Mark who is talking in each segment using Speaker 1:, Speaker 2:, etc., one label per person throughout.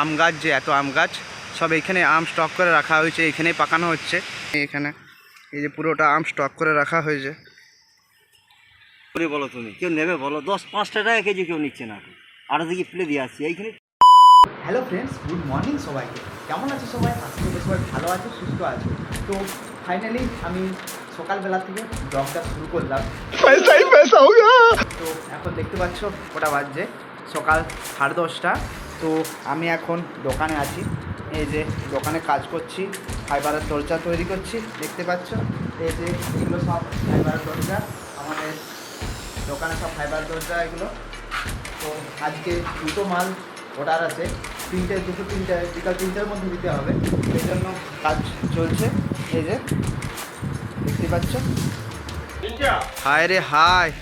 Speaker 1: আম গাছ যে এত আম গাছ সব এখানে আম স্টক করে রাখা হয়েছে এখানেই পাকানো হচ্ছে। এখানে এই যে পুরোটা আম স্টক করে রাখা হয়েছে।
Speaker 2: বলো তুমি কেউ নেবে বলো? দশ পাঁচটা টাকা কেজি কেউ নিচ্ছে না আর দিকে ফেলে দিয়ে আসছি এইখানে
Speaker 1: হ্যালো ফ্রেন্ডস গুড মর্নিং সবাইকে। কেমন আছে সবাই? আজকে সবাই ভালো আছে সুস্থ আছে। তো ফাইনালি আমি সকালবেলা থেকে ব্লগটা শুরু করলাম। তো এখন দেখতে পাচ্ছ ওটা বাজছে। সকাল সাড়ে দশটা। তো আমি এখন দোকানে আছি। এই যে দোকানে কাজ করছি ফাইবারের দরজা তৈরি করছি। দেখতে পাচ্ছ? এই যে এগুলো সব ফাইবারের দরজা। আমাদের দোকানে সব ফাইবার দরজা এগুলো। তো আজকে দুটো মাল অর্ডার আছে। তিনটে দুটো তিনটে বিকাল তিনটের মধ্যে দিতে হবে। সেই জন্য কাজ চলছে। এই যে দেখতে পাচ্ছ? হায় রে হায়।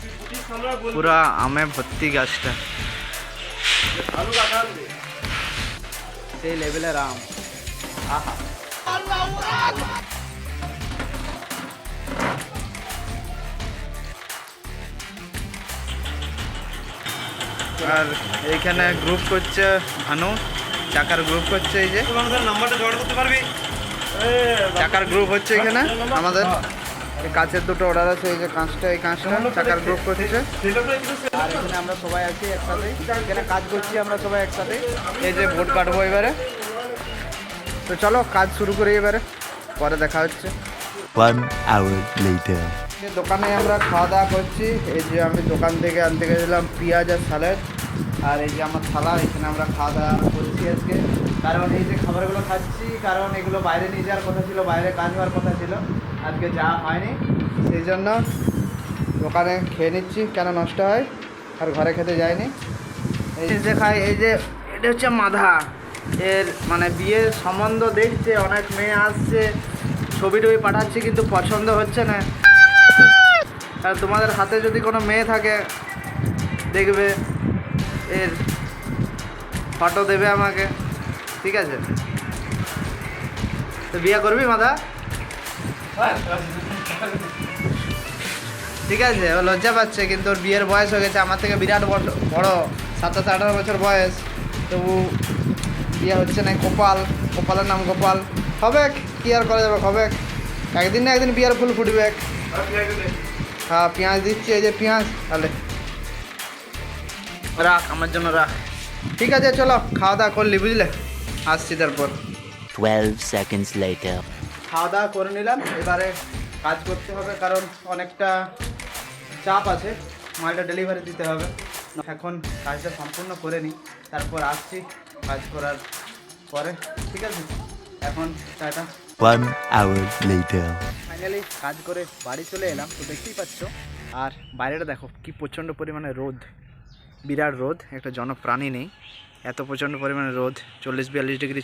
Speaker 1: পুরা আমে ভর্তি গাছটা সেই লেভেলের আম আহা। আর এইখানে গ্রুপ করছে ভানু। চাকার গ্রুপ করছে এই যে।
Speaker 2: নাম্বারটা জোগাড় করতে পারবি?
Speaker 1: চাকার গ্রুপ হচ্ছে এখানে আমাদের। কাঁচের দুটো অর্ডার আছে এই যে কাঁচটা এই কাঁচটা চাকার গ্রুপ করছে আর এখানে আমরা সবাই আছি একসাথে। এখানে কাজ করছি আমরা সবাই একসাথে। এই যে ভোট কাটবো এবারে। তো চলো কাজ শুরু করি এবারে। পরে দেখা হচ্ছে। দোকানে আমরা খাওয়া দাওয়া করছি। এই যে আমি দোকান থেকে আনতে গেছিলাম পেঁয়াজ আর স্যালাড। আর এই যে আমার থালা এখানে আমরা খাওয়া দাওয়া করছি আজকে। কারণ এই যে খাবারগুলো খাচ্ছি কারণ এগুলো বাইরে নিয়ে যাওয়ার কথা ছিল বাইরে কাজ হওয়ার কথা ছিল। আজকে যাওয়া হয়নি। সেই জন্য দোকানে খেয়ে নিচ্ছি, কেন নষ্ট হয়, আর ঘরে খেতে যায়নি এই যে খাই, এই যে, এটা হচ্ছে মাধা। এর মানে বিয়ের সম্বন্ধ দেখছে অনেক মেয়ে আসছে, ছবি টবি পাঠাচ্ছি, কিন্তু পছন্দ হচ্ছে না। আর তোমাদের হাতে যদি কোনো মেয়ে থাকে, দেখবে, এর ফটো দেবে আমাকে। ঠিক আছে? তো বিয়ে করবি মাদা ঠিক আছে, ও লজ্জা পাচ্ছে, কিন্তু ওর বিয়ের বয়স হয়ে গেছে, আমার থেকে বিরাট বড় সাতাশ আঠারো বছর বয়স। তবু বিয়ে হচ্ছে না কপাল কপালের নাম গোপাল। হবে কি আর করা যাবে হবে একদিন না একদিন বিয়ের ফুল ফুটবে। হ্যাঁ পেঁয়াজ দিচ্ছি, এই যে পেঁয়াজ, তাহলে। রাখ, আমার জন্য রাখ। ঠিক আছে, চলো, খাওয়া দাওয়া করলি, বুঝলে? আসছি তারপর।
Speaker 3: 12 seconds later.
Speaker 1: খাওয়া দাওয়া করে নিলাম। এবারে কাজ করতে হবে কারণ অনেকটা চাপ আছে। মালটা ডেলিভারি দিতে হবে। এখন কাজটা সম্পূর্ণ করে নিই। তারপর আসছি কাজ করার পরে। ঠিক আছে? এখন tata.
Speaker 3: One hour later.
Speaker 1: Finally কাজ করে বাড়ি চলে এলাম তো দেখতেই পাচ্ছ। আর বাইরেটা দেখো কি প্রচণ্ড পরিমাণে রোদ। বিরাট রোদ একটা জনপ্রাণী নেই। এত প্রচণ্ড পরিমাণে রোদ চল্লিশ বিয়াল্লিশ ডিগ্রি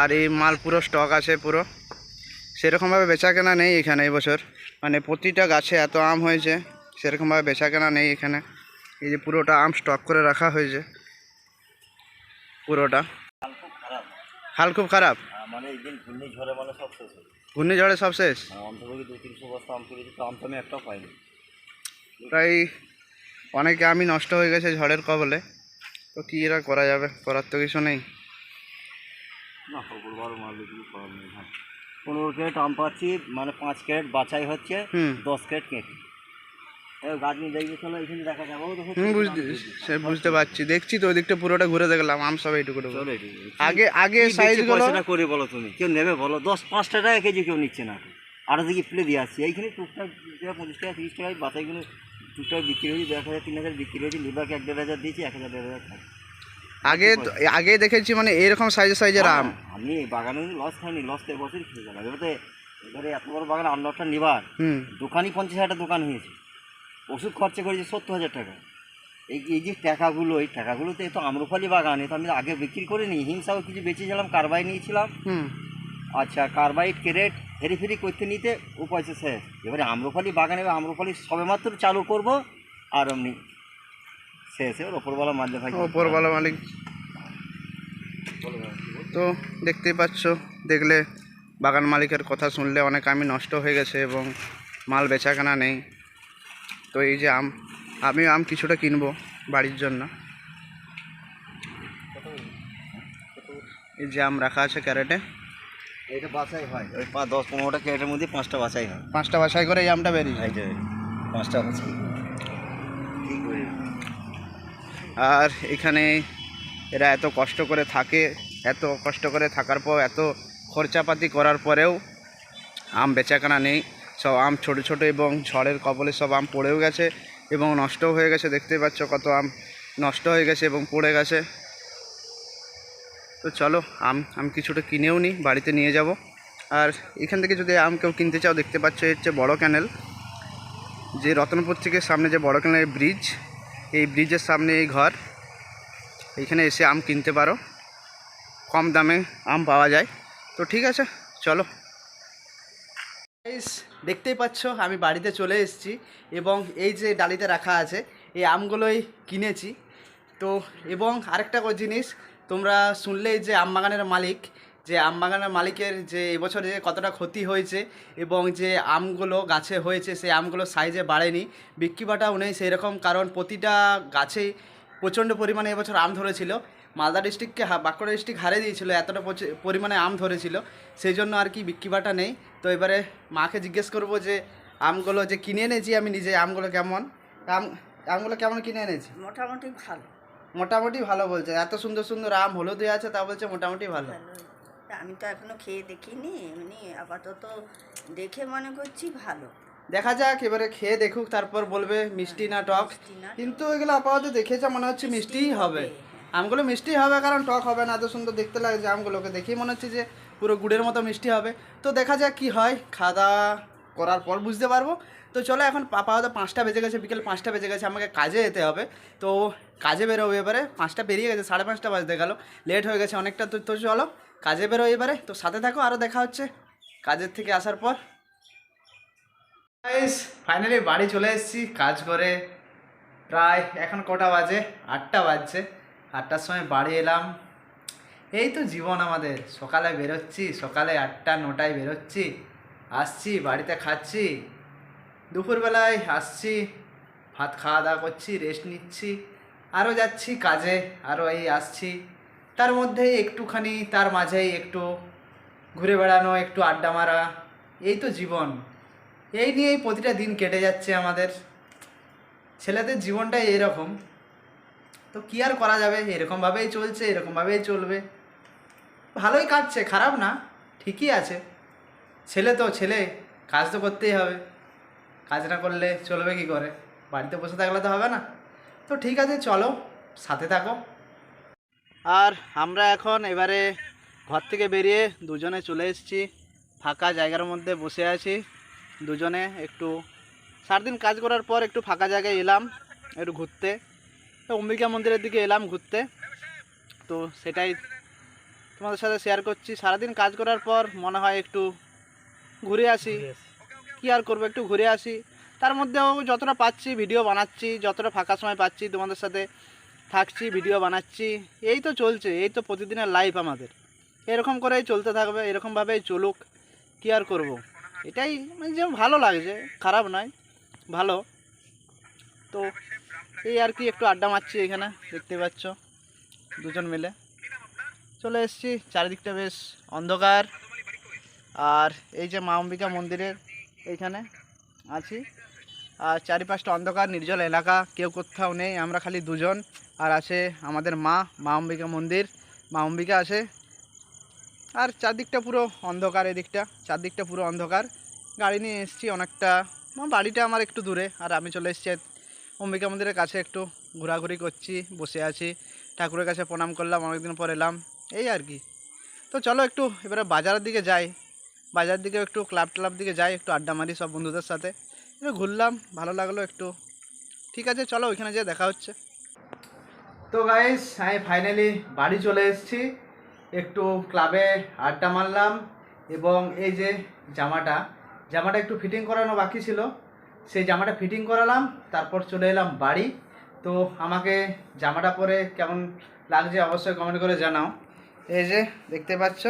Speaker 1: আর এই মাল পুরো স্টক আছে পুরো। সেরকমভাবে বেচা কেনা নেই এখানে এই বছর। মানে প্রতিটা গাছে এত আম হয়েছে সেরকমভাবে বেচা কেনা নেই এখানে। এই যে পুরোটা আম স্টক করে রাখা হয়েছে। পুরোটা। হাল খুব খারাপ।
Speaker 2: মানে দিন ঘূর্ণিঝড়ে মানে সব শেষ হয়েছে
Speaker 1: ঘূর্ণিঝড়ে সব শেষ?
Speaker 2: অন্তর্ভুক্ত দু তিনশো বস্তা আম তুলেছি তো আম তো আমি একটাও পাইনি।
Speaker 1: প্রায় অনেকে আমি নষ্ট হয়ে গেছে ঝড়ের কবলে। তো কী এরা করা যাবে? করার তো কিছু নেই।
Speaker 2: না বারো করার নেই হ্যাঁ। পনেরো ক্যারেট আম পাচ্ছি মানে পাঁচ ক্যারেট বাছাই হচ্ছে দশ ক্যারেট কেটে
Speaker 1: বুঝতে সে বুঝতে পারছি। দেখছি তো ওই দিকটা পুরোটা ঘুরে দেখলাম আম সব এইটুকু আগে আগে
Speaker 2: করে বলো তুমি? কেউ নেবে বলো? দশ টাকা কেজি কেউ নিচ্ছে না। আরও দিকে ফেলে দিয়ে আসছি। এইখানে টুকটাক পঁচিশ টাকা তিরিশ টাকায় বাতাইগুলো টুকটাক বিক্রি হয়েছে। দু এক হাজার তিন হাজার বিক্রি হয়েছে। এক দেড় হাজার দিয়েছি এক হাজার দেড় হাজার থাকে
Speaker 1: আগে তো- আগে দেখেছি মানে এরকম সাইজের সাইজের আম।
Speaker 2: আমি বাগানে লস খাইনি লস তো এবছরই খেয়ে গেলাম। এবারে এবারে এত বড় বাগান নটা নিবার। দোকানই পঞ্চাশ হাজার দোকান হয়েছে। ওষুধ খরচা করেছে সত্তর হাজার টাকা। এই এই যে টাকাগুলো এই টাকাগুলোতে তো আম্রফালি বাগান এ তো আমি আগে বিক্রি করে নিই হিংসাও কিছু বেঁচেছিলাম কারবাই নিয়েছিলাম। আচ্ছা কার্বাইড ক্যারেট হেরি ফেরি করতে নিতে ও পয়সা শেষ। এবারে আম্রফালি বাগানে এবার আম্রফালি সবেমাত্র চালু করব আর এমনি শেষ এবার ওপরবেলা মারলে ভাই
Speaker 1: ওপরওয়ালা মালিক। তো দেখতেই পাচ্ছ দেখলে বাগান মালিকের কথা শুনলে অনেক আমি নষ্ট হয়ে গেছে এবং মাল বেচাকেনা নেই। তো এই যে আম আমি আম কিছুটা কিনবো বাড়ির জন্য। এই যে আম রাখা আছে ক্যারেটে।
Speaker 2: এটা বাছাই হয়। ওই দশ পনেরোটা ক্যারেটের মধ্যে পাঁচটা বাছাই হয়।
Speaker 1: পাঁচটা বাছাই করে এই আমটা বেরিয়ে যায়।
Speaker 2: পাঁচটা বাছাই কী করে
Speaker 1: আর এখানে এরা এত কষ্ট করে থাকে, এত কষ্ট করে থাকার পর, এত খরচাপাতি করার পরেও আম বেচাকেনা নেই। সব আম ছোট ছোট এবং ঝড়ের কবলে সব আম পড়েও গেছে এবং নষ্টও হয়ে গেছে। দেখতেই পাচ্ছ কত আম নষ্ট হয়ে গেছে এবং পড়ে গেছে। তো চলো, আম, আমি কিছুটা কিনেও নিই বাড়িতে নিয়ে যাব। আর এখান থেকে যদি আম কেউ কিনতে চাও, দেখতে পাচ্ছ এর হচ্ছে বড় ক্যানেল যে রতনপুর থেকে সামনে যে বড় ক্যানেলের ব্রিজ এই ব্রিজের সামনে এই ঘর। এইখানে এসে আম কিনতে পারো। কম দামে আম পাওয়া যায়। তো ঠিক আছে, চলো। দেখতেই পাচ্ছ, আমি বাড়িতে চলে এসেছি এবং এই যে ডালিতে রাখা আছে, এই আমগুলোই কিনেছি। তো এবং আরেকটা জিনিস, তোমরা শুনলেই যে আম বাগানের মালিক যে আম বাগানের মালিকের যে এবছরে কতটা ক্ষতি হয়েছে এবং যে আমগুলো গাছে হয়েছে সেই আমগুলো সাইজে বাড়েনি। বিক্রি বাটাও নেই সেই রকম কারণ প্রতিটা গাছেই প্রচণ্ড পরিমাণে এবছর আম ধরেছিল। মালদা ডিস্ট্রিক্টকে হা- বাঁকুড়া ডিস্ট্রিক্ট হারিয়ে দিয়েছিল এতটা পরিমাণে আম ধরেছিল। সেই জন্য আর কি বিক্রি বাটা নেই। তো এবারে মাকে জিজ্ঞেস করব যে আমগুলো যে কিনে এনেছি আমি নিজে আমগুলো কেমন? আম আমগুলো কেমন কিনে এনেছি?
Speaker 4: মোটামুটি ভালো।
Speaker 1: মোটামুটি ভালো বলছে। এত সুন্দর সুন্দর আম হলুদে আছে তা বলছে মোটামুটি ভালো।
Speaker 4: আমি তো এখনও খেয়ে দেখিনি এমনি আপাতত দেখে মনে করছি ভালো।
Speaker 1: দেখা যাক এবারে খেয়ে দেখুক তারপর বলবে মিষ্টি না টক। কিন্তু এগুলো আপাতত দেখেছে মনে হচ্ছে মিষ্টিই হবে। আমগুলো মিষ্টি হবে কারণ টক হবে না এত সুন্দর দেখতে লাগছে আমগুলোকে দেখেই মনে হচ্ছে যে পুরো গুড়ের মতো মিষ্টি হবে। তো দেখা যাক কি হয় খাওয়া করার পর বুঝতে পারব। তো চলো এখন হয়তো পাঁচটা বেজে গেছে বিকেল পাঁচটা বেজে গেছে আমাকে কাজে যেতে হবে। তো কাজে বেরোবো এবারে পাঁচটা বেরিয়ে গেছে সাড়ে পাঁচটা বাজতে গেল লেট হয়ে গেছে অনেকটা তো তো চলো। কাজে বেরো এবারে। তো সাথে থাকো আরও দেখা হচ্ছে কাজের থেকে আসার পর। ফাইনালি বাড়ি চলে এসেছি, কাজ করে প্রায় এখন কটা বাজে? আটটা বাজছে। আটটার সময় বাড়ি এলাম। এই তো জীবন আমাদের। সকালে বেরোচ্ছি, সকালে আটটা, নটায় বেরোচ্ছি, আসছি, বাড়িতে খাচ্ছি। দুপুরবেলায় আসছি, ভাত খাওয়া দাওয়া করছি রেস্ট নিচ্ছি। আরও যাচ্ছি কাজে আরও এই আসছি। তার মধ্যে একটুখানি, তার মাঝেই একটু ঘুরে বেড়ানো, একটু আড্ডা মারা, এই তো জীবন। এই নিয়েই প্রতিটা দিন কেটে যাচ্ছে আমাদের। ছেলেদের জীবনটাই এরকম। তো কী আর করা যাবে? এরকমভাবেই চলছে, এরকমভাবেই চলবে। ভালোই কাটছে, খারাপ না, ঠিকই আছে। ছেলে তো ছেলে, কাজ তো করতেই হবে। কাজ না করলে চলবে কি করে? বাড়িতে বসে থাকলে তো হবে না। তো ঠিক আছে, চলো, সাথে থাকো। আর আমরা এখন এবারে ঘর থেকে বেরিয়ে দুজনে চলে এসেছি। ফাঁকা জায়গার মধ্যে বসে আছি। দুজনে একটু সারাদিন কাজ করার পর একটু ফাঁকা জায়গায় এলাম একটু ঘুরতে। তো অম্বিকা মন্দিরের দিকে এলাম ঘুরতে। তো সেটাই তোমাদের সাথে শেয়ার করছি। সারাদিন কাজ করার পর মনে হয় একটু ঘুরে আসি। কি আর করব একটু ঘুরে আসি। তার মধ্যেও যতটা পাচ্ছি ভিডিও বানাচ্ছি যতটা ফাঁকা সময় পাচ্ছি তোমাদের সাথে। থাকছি ভিডিও বানাচ্ছি, এই তো চলছে, এই তো প্রতিদিনের লাইফ আমাদের। এরকম করেই চলতে থাকবে এরকমভাবেই চলুক, কি আর করব। এটাই মানে যে ভালো লাগছে খারাপ নয়, ভালো। তো এই আর কি, একটু আড্ডা মারছি এখানে, দেখতে পাচ্ছ, দুজন মিলে। চলে এসছি, চারিদিকটা বেশ অন্ধকার। আর এই যে মা অম্বিকা মন্দিরের এইখানে আছি। আর চারিপাশটা অন্ধকার, নির্জল এলাকা, কেউ কোথাও নেই, আমরা খালি দুজন। আর আছে আমাদের মা মা অম্বিকা মন্দির। মা অম্বিকা আছে। আর চারদিকটা পুরো অন্ধকার এদিকটা, চারদিকটা পুরো অন্ধকার। গাড়ি নিয়ে এসেছি অনেকটা। বাড়িটা আমার একটু দূরে, আর আমি চলে এসেছি অম্বিকা মন্দিরের কাছে একটু ঘোরাঘুরি করছি, বসে আছি। ঠাকুরের কাছে প্রণাম করলাম, অনেকদিন পর এলাম। এই আর কি। তো চলো একটু এবারে বাজারের দিকে যাই। বাজার দিকে একটু ক্লাব ক্লাব দিকে যাই, একটু আড্ডা মারি সব বন্ধুদের সাথে। ঘুরলাম, ভালো লাগল একটু। ঠিক আছে, চলো ওইখানে যেয়ে দেখা হচ্ছে। তো গাইস আমি ফাইনালি বাড়ি চলে এসেছি। একটু ক্লাবে আড্ডা মারলাম এবং এই যে জামাটা জামাটা একটু ফিটিং করানো বাকি ছিল। সেই জামাটা ফিটিং করালাম, তারপর চলে এলাম বাড়ি। তো আমাকে জামাটা পরে কেমন লাগছে অবশ্যই কমেন্ট করে জানাও। এই যে দেখতে পাচ্ছ,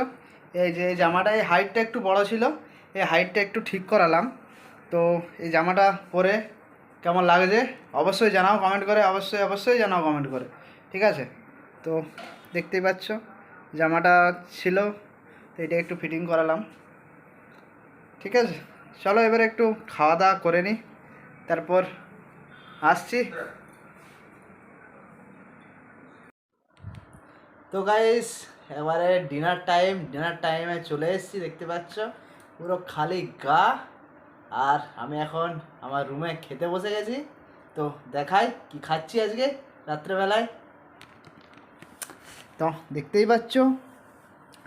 Speaker 1: এই যে জামাটা, এই হাইটটা একটু বড় ছিল, এই হাইটটা একটু ঠিক করালাম। তো এই জামাটা পরে কেমন লাগছে অবশ্যই জানাও কমেন্ট করে, অবশ্যই অবশ্যই জানাও কমেন্ট করে, ঠিক আছে? তো দেখতেই পাচ্ছ, জামাটা ছিল, তো এটা একটু ফিটিং করালাম, ঠিক আছে? চলো এবারে একটু খাওয়া দাওয়া করে নিই তারপর আসছি। তো গাইস এবারে ডিনার টাইম ডিনার টাইমে চলে এসেছি, দেখতে পাচ্ছ, পুরো খালি গা। আর আমি এখন আমার রুমে খেতে বসে গেছি। তো দেখাই কি খাচ্ছি আজকে রাত্রেবেলায়। তো দেখতেই পাচ্ছ,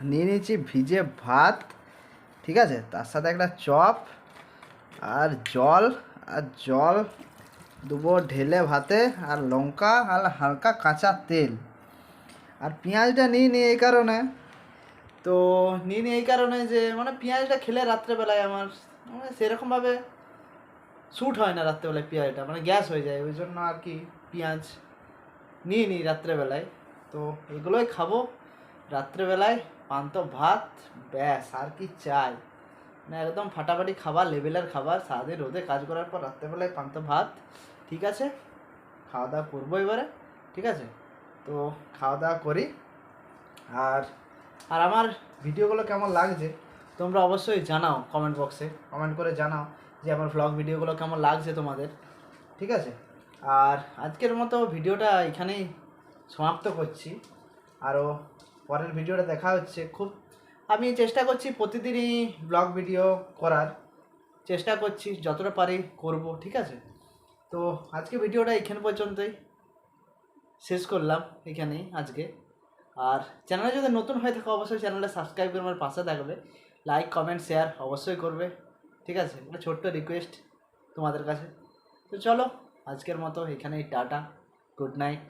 Speaker 1: নিয়ে নিয়েছি ভিজে ভাত, ঠিক আছে? তার সাথে একটা চপ আর জল আর জল, দুবো ঢেলে ভাতে, আর লঙ্কা, আর হালকা কাঁচা তেল। আর পেঁয়াজটা নিই নি এই কারণে, তো নিয়ে নিই এই কারণে যে মানে পেঁয়াজটা খেলে রাত্রেবেলায় আমার মানে সেরকমভাবে শ্যুট হয় না রাত্রেবেলায় পেঁয়াজটা মানে গ্যাস হয়ে যায়, ওই জন্য আর কি পেঁয়াজ নিয়ে নিই রাত্রেবেলায়। তো এগুলোই খাব। রাত্রেবেলায় পান্ত, ভাত, ব্যাস, আর কি চাই। না, একদম ফাটাফাটি খাবার, লেভেলের খাবার, সারাদিন রোদে কাজ করার পর রাত্রেবেলায় পান্ত, ভাত, ঠিক আছে? খাওয়া দাওয়া করব এবারে, ঠিক আছে? তো খাওয়া দাওয়া করি। আর আর আমার ভিডিওগুলো কেমন লাগছে? তোমরা অবশ্যই জানাও কমেন্ট বক্সে কমেন্ট করে জানাও যে আমার ভ্লগ ভিডিওগুলো কেমন লাগছে তোমাদের। ঠিক আছে? আর আজকের মতো ভিডিওটা এখানেই সমাপ্ত করছি। আরও পরের ভিডিওটা দেখা হচ্ছে। খুব আমি চেষ্টা করছি প্রতিদিনই ব্লগ ভিডিও করার। চেষ্টা করছি যতটা পারি করব, ঠিক আছে? তো আজকে ভিডিওটা এখান পর্যন্তই। শেষ করলাম এখানেই আজকে। আর চ্যানেলে যদি নতুন হয়ে থাকে, অবশ্যই চ্যানেলটা সাবস্ক্রাইব করে আমার পাশে থাকবে। লাইক কমেন্ট শেয়ার অবশ্যই করবে। ঠিক আছে? একটা ছোট্ট রিকোয়েস্ট তোমাদের কাছে। তো চলো, আজকের মতো এখানেই টাটা। Good night